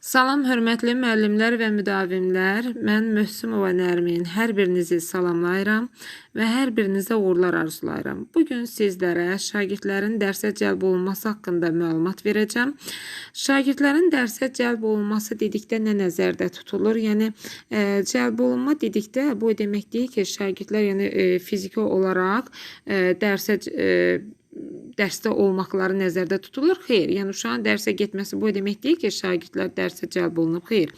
Salam hörmətli müəllimlər və müdavimlər. Mən Möhsümova Nərmin. Hər birinizi salamlayıram və hər birinizə uğurlar arzulayıram. Bu gün sizlərə şagirdlərin dərsə cəlb olunması haqqında məlumat verəcəm. Şagirdlərin dərsə cəlb olunması dedikdə nə nəzərdə tutulur? Yəni e, cəlb olunma dedikdə bu demək deyil ki, şagirdlər yəni e, fiziki olaraq e, dərsə e, dərsdə olmaqları nəzərdə tutulur? Xeyr. Yəni uşağın dərsə getməsi bu demək deyil ki, şagirdlər dərsə cəlb olunub. Xeyr.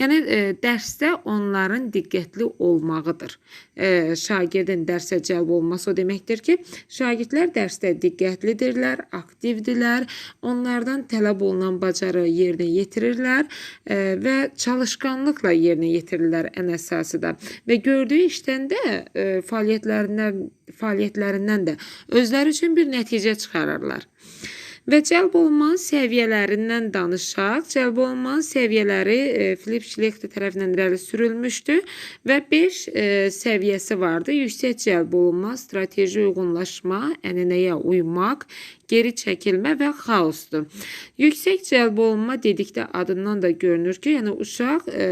Yəni e, dərsdə onların diqqətli olmağıdır. E, şagirdin dərsə cəlb olması o deməkdir ki, şagirdlər dərsdə diqqətlidirlər, aktivdirlər, onlardan tələb olunan bacarığı yerinə yetirirlər e, və çalışqanlıqla yerinə yetirirlər ən əsası da. Və gördüyü işdən də e, fəaliyyətlərindən fəaliyyətlərindən də özləri üçün bir nəticə çıxarırlar. Və cəlb olunan səviyyələrindən danışaq. Cəlb olunan səviyyələri e, Philip Schlechter tərəfindən irəli sürülmüşdü və 5 e, səviyyəsi vardı. Yüksək cəlb olunma, strateji uyğunlaşma, ənənəyə uymaq, geri çəkilmə və xaosdur. Yüksək cəlb olunma dedikdə adından da görünür ki, yəni uşaq, e,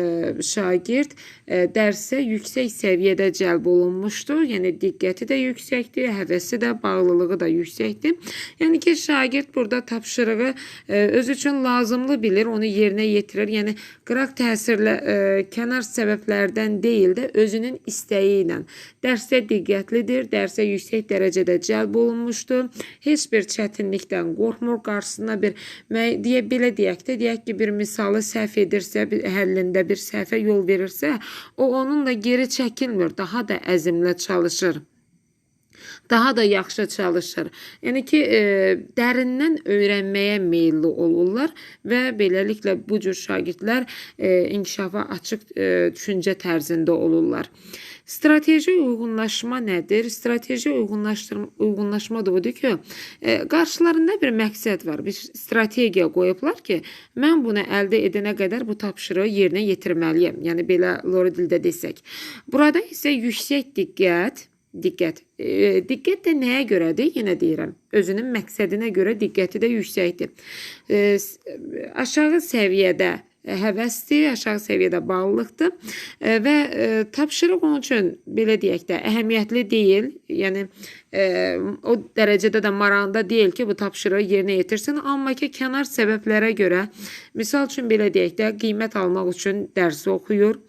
şagird e, dərsə yüksək səviyyədə cəlb olunmuşdur. Yəni diqqəti də yüksəkdir, həvəsi də, bağlılığı da yüksəkdir. Yəni ki, şagird burada tapşırığı e, öz üçün lazımlı bilir, onu yerinə yetirir. Yəni qıraq təsirlə e, kənar səbəblərdən deyil də özünün istəyi ilə dərsdə diqqətlidir, dərsə yüksək dərəcədə cəlb olunmuşdur. Heç bir çətinlikdən qorxmur, qarşısına bir deyə belə deyək də, deyək ki, bir misalı səhv edirsə, bir həllində bir səhvə yol verirsə, o onunla geri çəkilmir, daha da əzmlə çalışır daha da yaxşı çalışır. Yəni ki, e, dərindən öyrənməyə meylli olurlar və beləliklə bu cür şagirdlər e, inkişafa açıq e, düşüncə tərzində olurlar. Strateji uyğunlaşma nədir? Strateji uyğunlaşdırma uyğunlaşma da odur ki, e, qarşılarında bir məqsəd var, bir strategiya qoyublar ki, mən bunu əldə edənə qədər bu tapşırığı yerinə yetirməliyəm. Yəni belə lori dildə desək. Burada isə yüksək diqqət Diqqət. E, diqqət də nəyə görədir? Yenə deyirəm. Özünün məqsədinə görə diqqəti də yüksəkdir. E, aşağı səviyyədə həvəsdir, aşağı səviyyədə bağlılıqdır e, və e, tapşırıq onun üçün belə deyək də əhəmiyyətli deyil. Yəni e, o dərəcədə də marağında deyil ki, bu tapşırığı yerinə yetirsin, amma ki, kənar səbəblərə görə, misal üçün belə deyək də, qiymət almaq üçün dərsi oxuyur.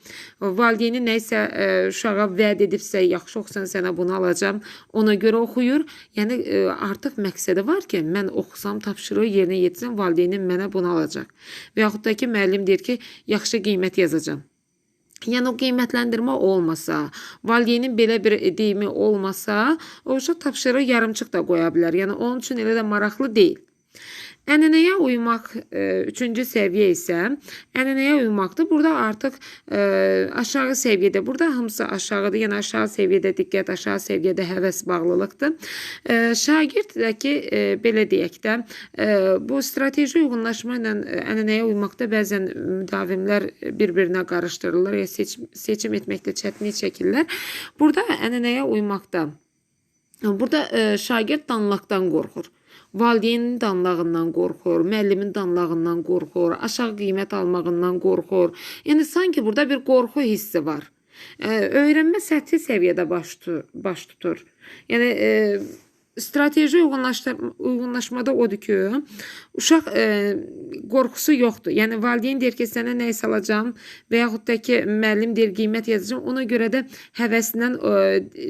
Valideyni nə isə e, uşağa vəd edibsə, yaxşı oxusan sənə bunu alacağam, ona görə oxuyur. Yəni e, artıq məqsədi var ki, mən oxusam, tapşırığı yerinə yetirsəm, valideynim mənə bunu alacaq. Və yaxud da ki, müəllim deyir ki, yaxşı qiymət yazacağam. Yəni o qiymətləndirmə olmasa, valideynin belə bir deyimi olmasa, o uşaq tapşırığı yarımçıq da qoya bilər. Yəni onun üçün elə də maraqlı deyil. Ənənəyə uymaq e, üçüncü səviyyə isə ənənəyə uymaqdır. Burada artıq e, aşağı səviyyədə, burada hamısı aşağıdır. Yəni aşağı səviyyədə diqqət, aşağı səviyyədə həvəs bağlılıqdır. E, şagird də ki, e, belə deyək də, e, bu strateji uyğunlaşma ilə ənənəyə uymaqda bəzən müdavimlər bir-birinə qarışdırırlar ya seç, seçim etməkdə çətinlik çəkirlər. Burada ənənəyə uymaqda Burada e, şagird danlaqdan qorxur. Valideynin danlağından qorxur, müəllimin danlağından qorxur, aşağı qiymət almağından qorxur. Yəni sanki burada bir qorxu hissi var. E, öyrənmə səthi səviyyədə baş. Baş tutur. Yəni e, strateji uyğunlaşmada odur ki, uşaq e, qorxusu yoxdur. Yəni valideyn deyir ki, sənə nə isə alacağam və yaxud da ki, müəllim deyir qiymət yazacağam. Ona görə də həvəsindən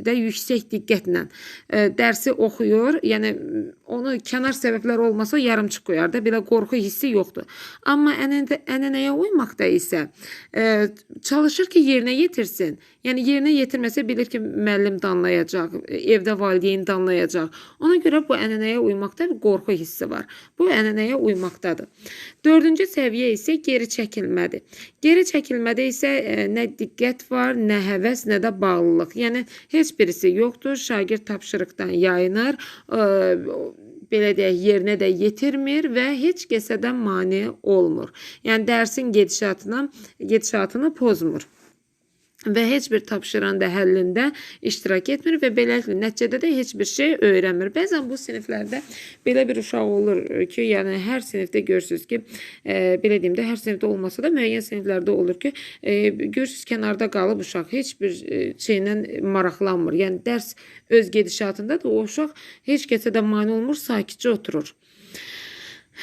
də yüksək diqqətlə e, dərsi oxuyur. Yəni onu kənar səbəblər olmasa yarımçıq qoyar da. Belə qorxu hissi yoxdur. Amma ənənə, ənənəyə uymaqda isə e, çalışır ki, yerinə yetirsin. Yəni yerinə yetirməsə bilir ki, müəllim danlayacaq, evdə valideyn danlayacaq. Ona görə bu ənənəyə uymaqda bir qorxu hissi var. Bu ənənəyə uymaqdadır. Dördüncü səviyyə isə geri çəkilmədir. Geri çəkilmədə isə e, nə diqqət var, nə həvəs, nə də bağlılıq. Yəni heç birisi yoxdur. Şagird tapşırıqdan yayınır. E, belə deyək, yerinə də yetirmir və heç kəsədən mane olmur. Yəni dərsin gedişatına, gedişatını pozmur. Və heç bir tapşırığın da həllində iştirak etmir və beləliklə nəticədə də heç bir şey öyrənmir. Bəzən bu siniflərdə belə bir uşaq olur ki, yəni hər sinifdə görürsüz ki, e, belə deyim də hər sinifdə olmasa da müəyyən siniflərdə olur ki, e, görürsüz kənarda qalıb uşaq heç bir e, şeylə maraqlanmır. Yəni dərs öz gedişatında da o uşaq heç kəsə də mane olmur, sakitcə oturur.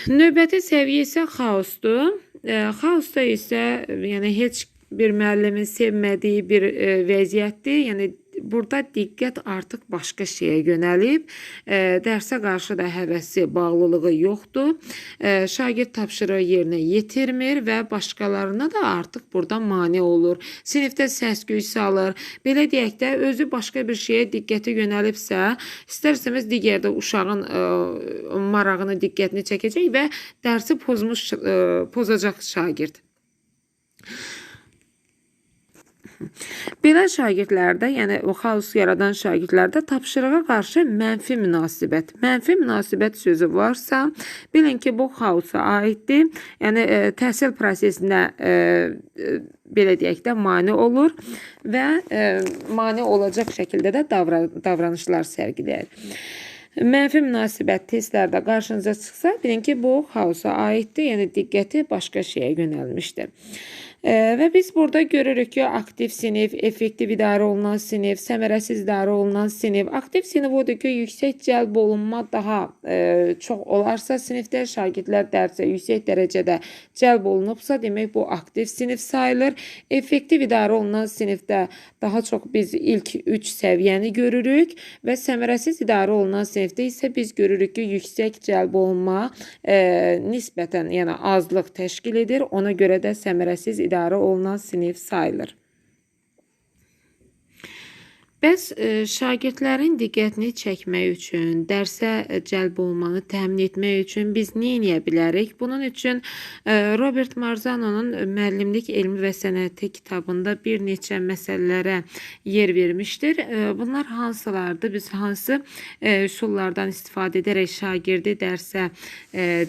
Növbəti səviyyə isə xaosdur. E, xaosda isə yəni heç bir müəllimin sevmədiyi bir e, vəziyyətdir. Yəni burada diqqət artıq başqa şeyə yönəlib, e, dərsə qarşı da həvəsi, bağlılığı yoxdur. E, şagird tapşırığı yerinə yetirmir və başqalarına da artıq burada mane olur. Sinifdə səs-küy salır. Belə deyək də özü başqa bir şeyə diqqəti yönəlibsə, istərsəmiz digərdə uşağın ə, marağını, diqqətini çəkəcək və dərsi pozmuş ə, pozacaq şagird. Belə şagirdlərdə, yəni o xaos yaradan şagirdlərdə tapşırığa qarşı mənfi münasibət, mənfi münasibət sözü varsa, bilin ki, bu xaosa aiddir. Yəni e, təhsil prosesinə e, e, belə deyək də mane olur və e, mane olacaq şəkildə də davra davranışlar sərgiləyir. Mənfi münasibət testlərdə qarşınıza çıxsa, bilin ki, bu xaosa aiddir, yəni diqqəti başqa şeyə yönəlmişdir. Ee, ve biz burada görürük ki aktif sinif, effektiv idarə olunan sinif, səmərəsiz idarə olunan sinif. Aktiv sinif odur ki, yüksək cəlb olunma daha e, çox olarsa sinifdə şagirdlər dərsə yüksək dərəcədə cəlb olunubsa, demək bu aktiv sinif sayılır. Effektiv idarə olunan sinifdə daha çox biz ilk 3 səviyyəni görürük və səmərəsiz idarə olunan sinifdə isə biz görürük ki, yüksək cəlb olunma e, nisbətən, yəni azlıq təşkil edir. Ona görə də səmərəsiz idarə olunan sinif sayılır. Bəs e, şagirdlərin diqqətini çəkmək üçün, dərsə e, cəlb olmanı təmin etmək üçün biz nə edə bilərik? Bunun üçün e, Robert Marzano'nun Müəllimlik Elmi və Sənəti kitabında bir neçə məsələlərə yer vermişdir. Bunlar hansılardır? Biz hansı üsullardan istifadə edərək şagirdi dərsə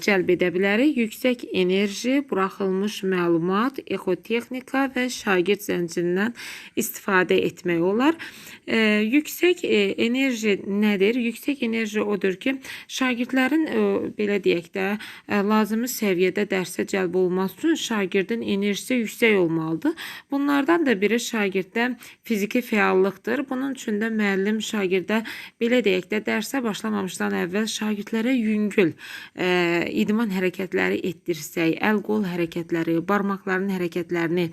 cəlb edə bilərik? Yüksək enerji, buraxılmış məlumat, ekotexnika və şagird zəncirindən istifadə etmək olar. E, yüksək e, enerji nədir? Yüksək enerji odur ki, şagirdlərin e, belə deyək də e, lazımi səviyyədə dərsə cəlb olması üçün şagirdin enerjisi yüksək olmalıdır. Bunlardan da biri şagirddə fiziki fəallıqdır. Bunun üçün də müəllim şagirdə belə deyək də dərsə başlamamışdan əvvəl şagirdlərə yüngül e, idman hərəkətləri etdirsək, əl-qol hərəkətləri, barmaqların hərəkətlərini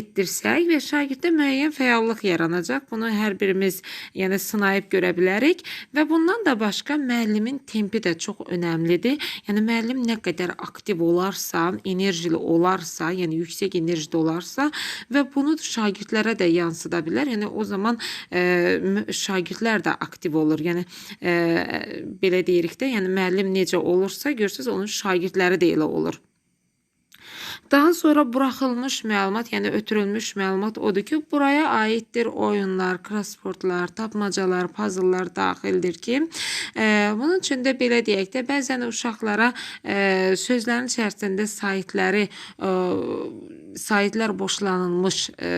etdirsək və şagirddə müəyyən fəallıq yaranacaq. Bunu hər birimiz birimiz yəni sınayıb görə bilərik və bundan da başqa müəllimin tempi də çox önəmlidir. Yəni müəllim nə qədər aktiv olarsa, enerjili olarsa, yəni yüksək enerjide olarsa və bunu şagirdlərə də yansıda bilər. Yəni o zaman e, şagirdlər də aktiv olur. Yəni e, belə deyirik də, yəni müəllim necə olursa, görürsüz onun şagirdləri də elə olur. Daha sonra buraxılmış məlumat, yəni ötürülmüş məlumat odur ki, buraya aiddir oyunlar, crosswordlar, tapmacalar, puzzlelar daxildir ki, e, bunun üçün də belə deyək də, bəzən uşaqlara e, sözlərin içərisində saytları e, saytlar boşlanılmış e,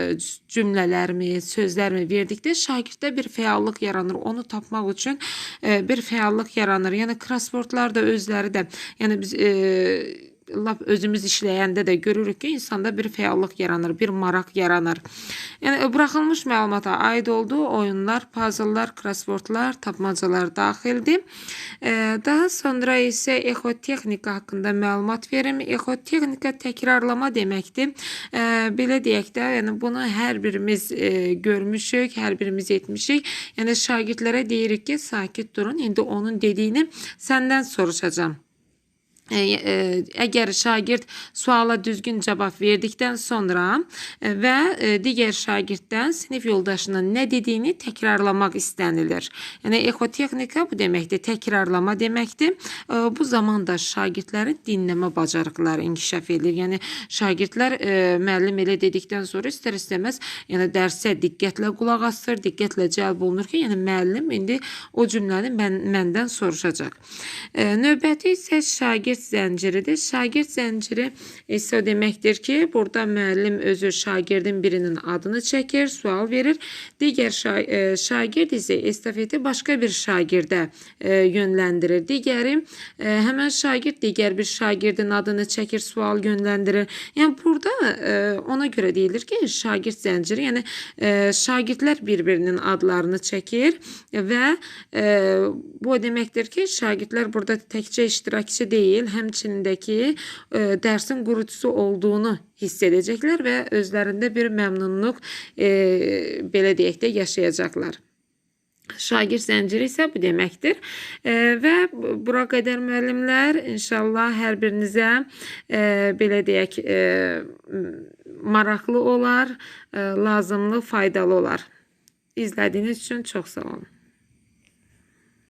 cümlələrmi, sözlərmi verdikdə şagirddə bir fəallıq yaranır. Onu tapmaq üçün e, bir fəallıq yaranır. Yəni crosswordlar da özləri də, yəni biz e, lap özümüz işləyəndə də görürük ki, insanda bir fəallıq yaranır, bir maraq yaranır. Yəni buraxılmış məlumata aid olduğu oyunlar, puzzlelar, crosswordlar, tapmacalar daxildir. Daha sonra isə ekotexnika haqqında məlumat verim. Ekotexnika təkrarlama deməkdir. Belə deyək də, yəni bunu hər birimiz görmüşük, hər birimiz etmişik. Yəni şagirdlərə deyirik ki, sakit durun. İndi onun dediyini səndən soruşacağam. Əgər şagird suala düzgün cavab verdikdən sonra və digər şagirddən sinif yoldaşının nə dediyini təkrarlamaq istənilir. Yəni ekotexnika bu deməkdir, təkrarlama deməkdir. Bu zamanda şagirdlərin dinləmə bacarıqları inkişaf edir. Yəni şagirdlər müəllim elə dedikdən sonra istər-istəməz yəni dərsə diqqətlə qulaq asır, diqqətlə cəlb olunur ki, yəni müəllim indi o cümləni mən, məndən soruşacaq. Növbəti isə şagird zənciridir. Şagird zənciri isə o deməkdir ki, burada müəllim özü şagirdin birinin adını çəkir, sual verir. Digər e, şagird isə estafeti başqa bir şagirdə e, yönləndirir. Digəri e, həmən şagird digər bir şagirdin adını çəkir, sual yönləndirir. Yəni burada e, ona görə deyilir ki, şagird zənciri, yəni e, şagirdlər bir-birinin adlarını çəkir və e, bu deməkdir ki, şagirdlər burada təkcə iştirakçı deyil, həmçinindəki e, dərsin qurucusu olduğunu hiss edəcəklər və özlərində bir məmnunluq e, belə deyək də yaşayacaqlar. Şagird zənciri isə bu deməkdir. E, və bura qədər müəllimlər inşallah hər birinizə e, belə deyək e, maraqlı olar, e, lazımlı, faydalı olar. İzlədiyiniz üçün çox sağ olun.